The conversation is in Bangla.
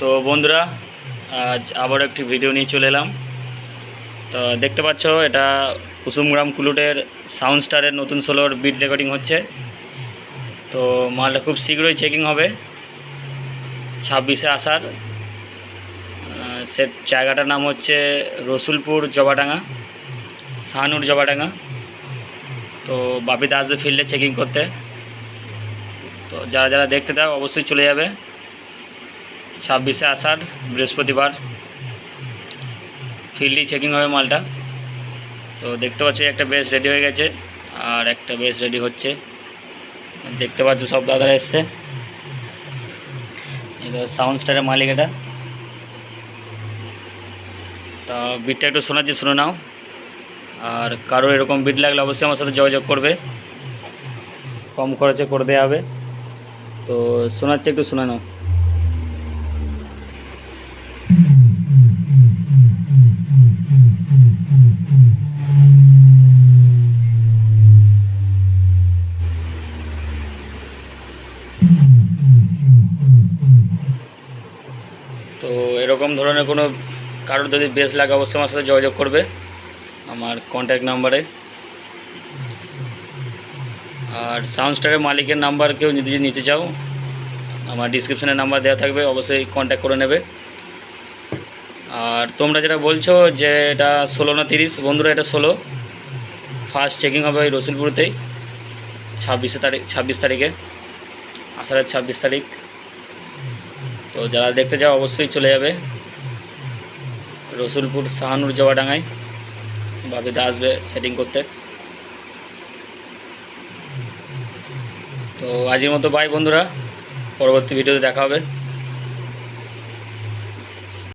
তো বন্ধুরা, আজ আবার একটি ভিডিও নিয়ে চলে এলাম। তো দেখতে পাচ্ছ, এটা কুসুমগ্রাম কুলুটের সাউন্ড স্টারের নতুন সোলোর বিট রেকর্ডিং হচ্ছে। তো মালটা খুব শীঘ্রই চেকিং হবে। ছাব্বিশে আসার সে জায়গাটার নাম হচ্ছে রসুলপুর জবাডাঙ্গা, শাহানুর জবাডাঙ্গা। তো বাপিদা আসবে ফিল্ডে চেকিং করতে। তো যারা যারা দেখতে দাও অবশ্যই চলে যাবে। ছাব্বিশে আষাঢ়, বৃহস্পতিবার। ফিল্ডই চেকিং হবে মালটা। তো দেখতে পাচ্ছি একটা বেস রেডি হয়ে গেছে, আর একটা বেস রেডি হচ্ছে। দেখতে পাচ্ছ সব দাদারা এসছে। সাউন্ড স্টারের মালিক এটা। তা বিটটা একটু শোনাচ্ছি, শুনে নাও। আর কারও এরকম বিট লাগলে অবশ্যই আমার সাথে যোগাযোগ করবে। কম খরচে করে দেওয়া হবে। তো শোনাচ্ছে, একটু শুনে নাও। তো এরকম ধরনের কোনো কারোর যদি বেস লাগে অবশ্যই আমার সাথে যোগাযোগ করবে আমার কন্ট্যাক্ট নাম্বারে আর সাউন্ড স্টারের মালিকের নাম্বার কেউ যদি নিতে চাও, আমার ডিসক্রিপশনে নাম্বার দেওয়া থাকবে, অবশ্যই কন্ট্যাক্ট করে নেবে। আর তোমরা যেটা বলছো যে এটা ষোলো না তিরিশ, বন্ধুরা এটা ষোলো। ফার্স্ট চেকিং হবে ওই রসুলপুরতেই, ছাব্বিশে তারিখ, ছাব্বিশ তারিখে, আষাঢ়ের ছাব্বিশ তারিখ। তো যারা দেখতে চাও অবশ্যই চলে যাবে। রসুলপুর শাহানুর জওয়াডাঙ্গায় বাবিদা আসবে সেটিং করতে। তো আজকের মতো বাই বন্ধুরা, পরবর্তী ভিডিওতে দেখা হবে।